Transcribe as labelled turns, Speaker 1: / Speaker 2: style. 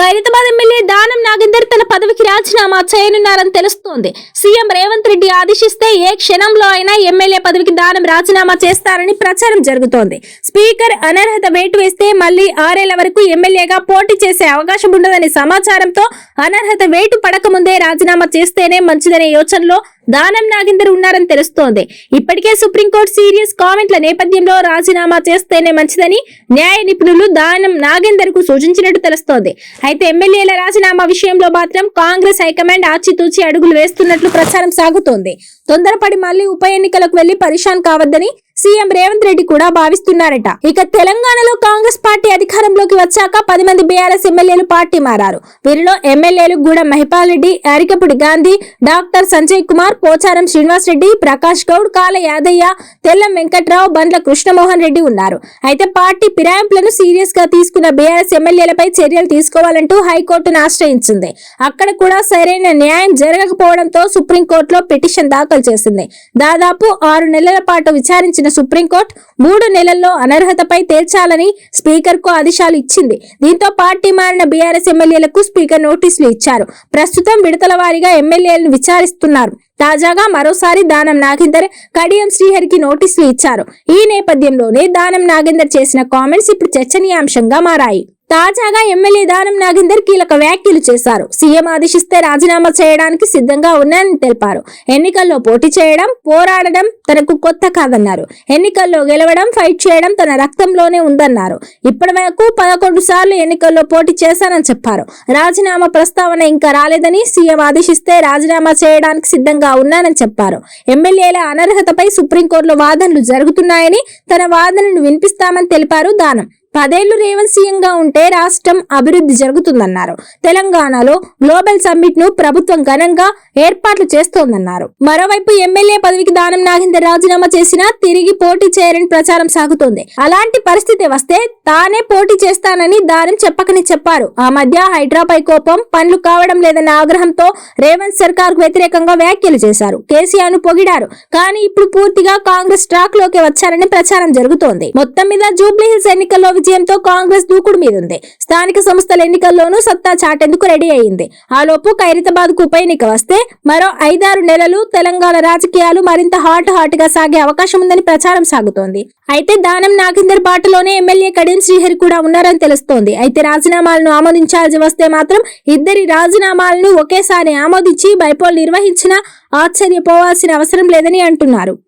Speaker 1: Khairatabad MLA Danam Nagender తన పదవికి రాజీనామా చేయనున్నారని తెలుస్తోంది. సీఎం రేవంత్ రెడ్డి ఆదేశిస్తే ఏ క్షణంలో అయినా ఎమ్మెల్యే పదవికి దానం రాజీనామా చేస్తారని ప్రచారం జరుగుతోంది. స్పీకర్ అనర్హత వేటు వేస్తే మళ్ళీ ఆరేళ్ళ వరకు ఎమ్మెల్యేగా పోటీ చేసే అవకాశం ఉండదనే సమాచారంతో అనర్హత వేటు పడకముందే రాజీనామా చేస్తేనే మంచిదనే యోచనలో దానం నాగేందర్ ఉన్నారని తెలుస్తోంది. ఇప్పటికే సుప్రీంకోర్టు సీరియస్ కామెంట్ల నేపథ్యంలో రాజీనామా చేస్తేనే మంచిదని న్యాయ నిపుణులు దానం నాగేందర్కు సూచించినట్టు తెలుస్తోంది. అయితే ఎమ్మెల్యేల రాజీనామా విషయంలో మాత్రం కాంగ్రెస్ హైకమాండ్ ఆచితూచి అడుగులు వేస్తున్నట్లు ప్రచారం సాగుతోంది. తొందరపడి మళ్ళీ ఉప ఎన్నికలకు వెళ్ళి పరిశాన్ కావద్దని సీఎం రేవంత్ రెడ్డి కూడా భావిస్తున్నారట. ఇక తెలంగాణలో కాంగ్రెస్ పార్టీ అధికారంలోకి వచ్చాక పది మంది బీఆర్ఎస్ ఎమ్మెల్యేలు పార్టీ మారారు. వీరిలో ఎమ్మెల్యేలు గూడెం మహిపాల్ రెడ్డి అరికపుడి గాంధీ డాక్టర్ సంజయ్ కుమార్ పోచారం శ్రీనివాస్ రెడ్డి ప్రకాష్ గౌడ్ కాల యాదయ్య తెల్లం వెంకట్రావు బండ్ల కృష్ణమోహన్ రెడ్డి ఉన్నారు. అయితే పార్టీ ఫిరాయింపులను సీరియస్గా తీసుకున్న బీఆర్ఎస్ ఎమ్మెల్యేలపై చర్యలు తీసుకోవాలంటూ హైకోర్టును ఆశ్రయించింది. అక్కడ కూడా సరైన న్యాయం జరగకపోవడంతో సుప్రీంకోర్టులో పిటిషన్ దాఖలు చేసింది. దాదాపు ఆరు నెలల పాటు విచారించిన సుప్రీంకోర్టు మూడు నెలల్లో అనర్హతపై తేల్చాలని స్పీకర్కు ఆదేశాలు ఇచ్చింది. దీంతో పార్టీ మారిన బీఆర్ఎస్ ఎమ్మెల్యేలకు స్పీకర్ నోటీసులు ఇచ్చారు. ప్రస్తుతం విడతల వారీగా ఎమ్మెల్యేలను విచారిస్తున్నారు. తాజాగా మరోసారి దానం నాగేందర్ కడియం శ్రీహరికి నోటీసులు ఇచ్చారు. ఈ నేపథ్యంలోనే దానం నాగేందర్ చేసిన కామెంట్స్ ఇప్పుడు చర్చనీయాంశంగా మారాయి. తాజాగా ఎమ్మెల్యే దానం నాగేందర్ కీలక వ్యాఖ్యలు చేశారు. సీఎం ఆదేశిస్తే రాజీనామా చేయడానికి సిద్ధంగా ఉన్నానని తెలిపారు. ఎన్నికల్లో పోటీ చేయడం పోరాడడం తనకు కొత్త కాదన్నారు. ఎన్నికల్లో గెలవడం ఫైట్ చేయడం తన రక్తంలోనే ఉందన్నారు. ఇప్పటి వరకు పదకొండు సార్లు ఎన్నికల్లో పోటీ చేశానని చెప్పారు. రాజీనామా ప్రస్తావన ఇంకా రాలేదని సీఎం ఆదేశిస్తే రాజీనామా చేయడానికి సిద్ధంగా ఉన్నానని చెప్పారు. ఎమ్మెల్యేల అనర్హతపై సుప్రీంకోర్టులో వాదనలు జరుగుతున్నాయని తన వాదనను వినిపిస్తామని తెలిపారు దానం. పదేళ్ళు రేవంత్ సీఎంగా ఉంటే రాష్ట్రం అభివృద్ధి జరుగుతుందన్నారు. తెలంగాణలో గ్లోబల్ సమ్మిట్ను ప్రభుత్వం ఘనంగా ఏర్పాట్లు చేస్తోందన్నారు. మరోవైపు ఎమ్మెల్యే పదవికి దానం నాగేందర్ రాజీనామా చేసినా తిరిగి పోటీ చేయరని ప్రచారం సాగుతోంది. అలాంటి పరిస్థితి వస్తే తానే పోటీ చేస్తానని దానం చెప్పకని చెప్పారు. ఆ మధ్య హైడ్రాపై కోపం పనులు కావడం లేదన్న ఆగ్రహంతో రేవంత్ సర్కార్కు వ్యతిరేకంగా వ్యాఖ్యలు చేశారు. కేసీఆర్ను పొగిడారు. కానీ ఇప్పుడు పూర్తిగా కాంగ్రెస్ ట్రాక్లోకి వచ్చారని ప్రచారం జరుగుతోంది. మొత్తం మీద జూబ్లీహిల్స్ ఎన్నికల్లో విజయంతో కాంగ్రెస్ దూకుడు మీదుంది. స్థానిక సంస్థల ఎన్నికల్లోనూ సత్తా చాటేందుకు రెడీ అయింది. ఆలోపు ఖైరతాబాద్కు ఉప ఎన్నిక వస్తే మరో ఐదారు నెలలు తెలంగాణ రాజకీయాలు మరింత హాట్ హాట్గా సాగే అవకాశం ఉందని ప్రచారం సాగుతోంది. అయితే దానం నాగేందర్ బాటలోనే ఎమ్మెల్యే కడియం శ్రీహరి కూడా ఉన్నారని తెలుస్తోంది. అయితే రాజీనామాలను ఆమోదించాల్సి వస్తే మాత్రం ఇద్దరి రాజీనామాలను ఒకేసారి ఆమోదించి బైపోల్ నిర్వహించినా ఆశ్చర్యపోవాల్సిన అవసరం లేదని అంటున్నారు.